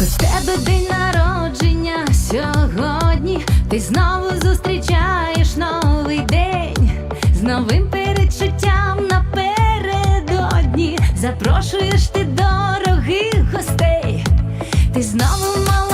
В тебе день народження сьогодні, ти знову зустрічаєш новий день з новим передчуттям напередодні. Запрошуєш ти дорогих гостей, ти знову мала.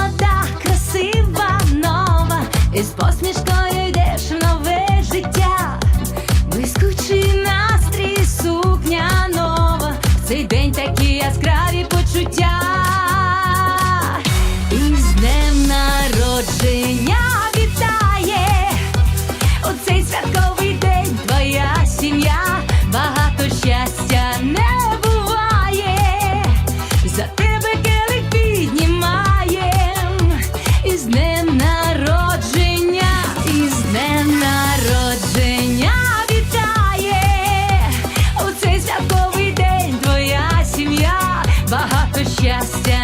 just